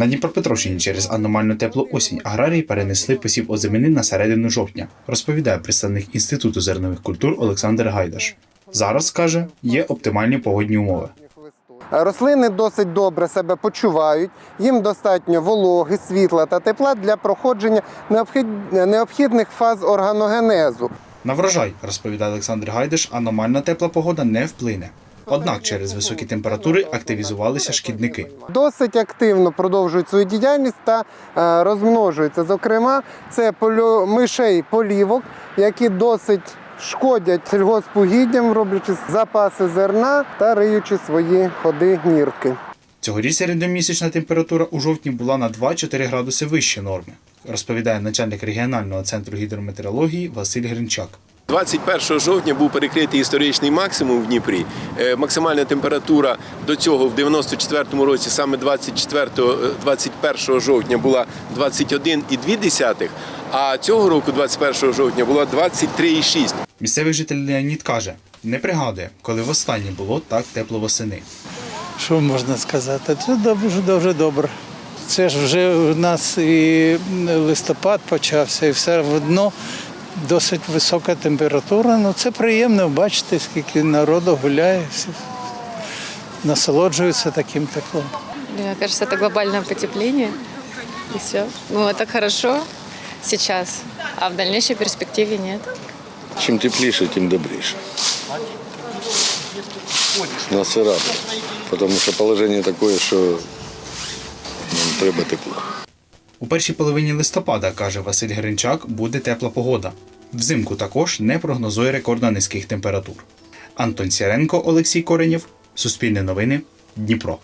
На Дніпропетровщині через аномально теплу осінь аграрії перенесли посів озимини на середину жовтня, розповідає представник Інституту зернових культур Олександр Гайдаш. Зараз каже, є оптимальні погодні умови. Рослини досить добре себе почувають, їм достатньо вологи, світла та тепла для проходження необхідних фаз органогенезу. На врожай, розповідає Олександр Гайдаш, аномальна тепла погода не вплине. Однак через високі температури активізувалися шкідники. Досить активно продовжують свою діяльність та е, розмножуються. Зокрема, це мишей полівок, які досить шкодять сільгоспугіддям, роблячи запаси зерна та риючи свої ходи нірки. Цьогоріч середньомісячна температура у жовтні була на 2-4 градуси вище норми, розповідає начальник регіонального центру гідрометеорології Василь Гринчак. 21 жовтня був перекритий історичний максимум в Дніпрі. Е, Максимальна температура до цього в 94-му році, саме 24, е, 21 жовтня, була 21,2, а цього року, 21 жовтня, була 23,6. Місцевий житель Леонід каже, не пригадує, коли востаннє було так тепло восени. Що можна сказати? Це дуже дуже добре. Це ж вже у нас і листопад почався, і все одно досить висока температура. Ну це приємно бачити, скільки народу гуляє, всі насолоджуються таким теплом. Мне кажется, это глобальное потепление. И все. Ну, это хорошо сейчас, а в дальнейшей перспективе нет. Чим тепліше, тим добріше. Нас це радує, тому що положення таке, що нам треба тепло. У першій половині листопада, каже Василь Гринчак, буде тепла погода. Взимку також не прогнозує рекордно низьких температур. Антон Сіренко, Олексій Коренєв, Суспільне новини, Дніпро.